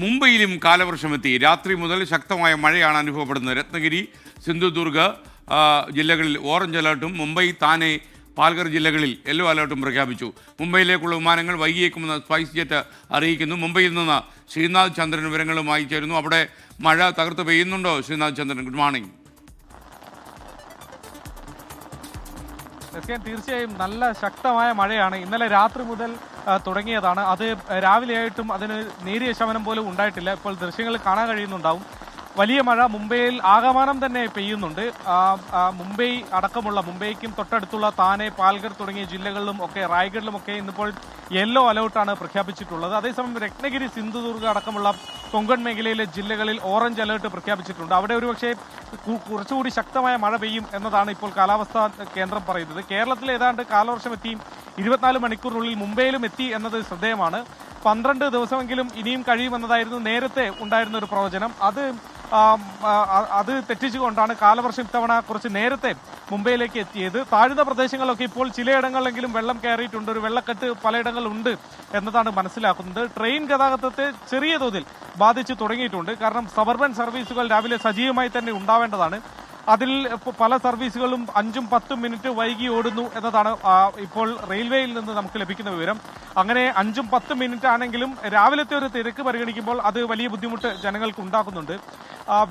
മുംബൈയിലും കാലവർഷമെത്തി രാത്രി മുതൽ ശക്തമായ മഴയാണ് അനുഭവപ്പെടുന്നത്. രത്നഗിരി സിന്ധുദുർഗ ജില്ലകളിൽ ഓറഞ്ച് അലർട്ടും മുംബൈ താനെ പാൽഘർ ജില്ലകളിൽ യെല്ലോ അലർട്ടും പ്രഖ്യാപിച്ചു. മുംബൈയിലേക്കുള്ള വിമാനങ്ങൾ വൈകിയേക്കുമെന്ന് സ്പൈസ് ജെറ്റ് അറിയിക്കുന്നു. മുംബൈയിൽ നിന്ന് ശ്രീനാഥ് ചന്ദ്രൻ വിവരങ്ങളുമായി ചേരുന്നു. അവിടെ മഴ തകർത്ത് പെയ്യുന്നുണ്ടോ? Sreenath Chandran good morning. തീർച്ചയായും നല്ല ശക്തമായ മഴയാണ്. ഇന്നലെ രാത്രി മുതൽ തുടങ്ങിയതാണ്. അത് രാവിലെയായിട്ടും അതിന് നേരിയ ശമനം പോലും ഉണ്ടായിട്ടില്ല. ഇപ്പോൾ ദൃശ്യങ്ങൾ കാണാൻ കഴിയുന്നുണ്ടാവും. വലിയ മഴ മുംബൈയിൽ ആകമാനം തന്നെ പെയ്യുന്നുണ്ട്. മുംബൈ അടക്കമുള്ള മുംബൈക്കും തൊട്ടടുത്തുള്ള താനെ പാൽഗർ തുടങ്ങിയ ജില്ലകളിലും ഒക്കെ റായ്ഗഡിലും ഒക്കെ ഇന്നിപ്പോൾ യെല്ലോ അലർട്ടാണ് പ്രഖ്യാപിച്ചിട്ടുള്ളത്. അതേസമയം രത്നഗിരി സിന്ധുദുർഗ് അടക്കമുള്ള കൊങ്കൺ മേഖലയിലെ ജില്ലകളിൽ ഓറഞ്ച് അലേർട്ട് പ്രഖ്യാപിച്ചിട്ടുണ്ട്. അവിടെ ഒരുപക്ഷെ കുറച്ചുകൂടി ശക്തമായ മഴ പെയ്യും എന്നതാണ് ഇപ്പോൾ കാലാവസ്ഥാ കേന്ദ്രം പറയുന്നത്. കേരളത്തിൽ ഏതാണ്ട് കാലവർഷം എത്തിയും ഇരുപത്തിനാല് മണിക്കൂറിനുള്ളിൽ മുംബൈയിലും എത്തി എന്നത് ശ്രദ്ധേയമാണ്. പന്ത്രണ്ട് ദിവസമെങ്കിലും ഇനിയും കഴിയുമെന്നതായിരുന്നു നേരത്തെ ഉണ്ടായിരുന്ന ഒരു പ്രവചനം. അത് അത് തെറ്റിച്ചുകൊണ്ടാണ് കാലവർഷം ഇത്തവണ കുറച്ച് നേരത്തെ മുംബൈയിലേക്ക് എത്തിയത്. താഴ്ന്ന പ്രദേശങ്ങളിലൊക്കെ ഇപ്പോൾ ചിലയിടങ്ങളിലെങ്കിലും വെള്ളം കയറിയിട്ടുണ്ട്. ഒരു വെള്ളക്കെട്ട് പലയിടങ്ങളിലും ഉണ്ട് എന്നതാണ് മനസ്സിലാക്കുന്നത്. ട്രെയിൻ ഗതാഗതത്തെ ചെറിയ തോതിൽ ബാധിച്ചു തുടങ്ങിയിട്ടുണ്ട്. കാരണം സബർബൻ സർവീസുകൾ രാവിലെ സജീവമായി തന്നെ ഉണ്ടാവേണ്ടതാണ്. അതിൽ പല സർവീസുകളും അഞ്ചും പത്തും മിനിറ്റ് വൈകി ഓടുന്നു എന്നതാണ് ഇപ്പോൾ റെയിൽവേയിൽ നിന്ന് നമുക്ക് ലഭിക്കുന്ന വിവരം. അങ്ങനെ അഞ്ചും പത്തും മിനിറ്റ് ആണെങ്കിലും രാവിലത്തെ ഒരു തിരക്ക് പരിഗണിക്കുമ്പോൾ അത് വലിയ ബുദ്ധിമുട്ട് ജനങ്ങൾക്ക് ഉണ്ടാക്കുന്നുണ്ട്.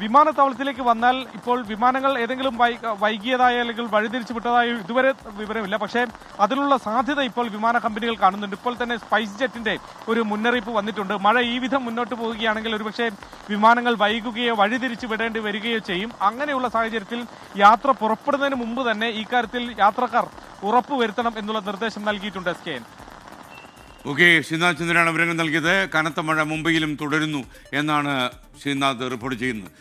വിമാനത്താവളത്തിലേക്ക് വന്നാൽ ഇപ്പോൾ വിമാനങ്ങൾ ഏതെങ്കിലും വൈകിയതായ അല്ലെങ്കിൽ വഴിതിരിച്ചു വിട്ടതായോ ഇതുവരെ വിവരമില്ല. പക്ഷേ അതിനുള്ള സാധ്യത ഇപ്പോൾ വിമാന കമ്പനികൾ കാണുന്നുണ്ട്. ഇപ്പോൾ തന്നെ സ്പൈസ് ജെറ്റിന്റെ ഒരു മുന്നറിയിപ്പ് വന്നിട്ടുണ്ട്. മഴ ഈ വിധം മുന്നോട്ട് പോവുകയാണെങ്കിൽ ഒരുപക്ഷെ വിമാനങ്ങൾ വൈകുകയോ വഴിതിരിച്ചു വിടേണ്ടി വരികയോ ചെയ്യും. അങ്ങനെയുള്ള സാഹചര്യത്തിൽ യാത്ര പുറപ്പെടുന്നതിന് മുമ്പ് തന്നെ ഇക്കാര്യത്തിൽ യാത്രക്കാർ ഉറപ്പുവരുത്തണം എന്നുള്ള നിർദ്ദേശം നൽകിയിട്ടുണ്ട് എസ് കെ ഓക്കെ ശ്രീനാഥ് ചന്ദ്രനാണ് വിവരങ്ങൾ നൽകിയത്. കനത്ത മഴ മുംബൈയിലും തുടരുന്നു എന്നാണ് ശ്രീനാഥ് റിപ്പോർട്ട് ചെയ്യുന്നത്.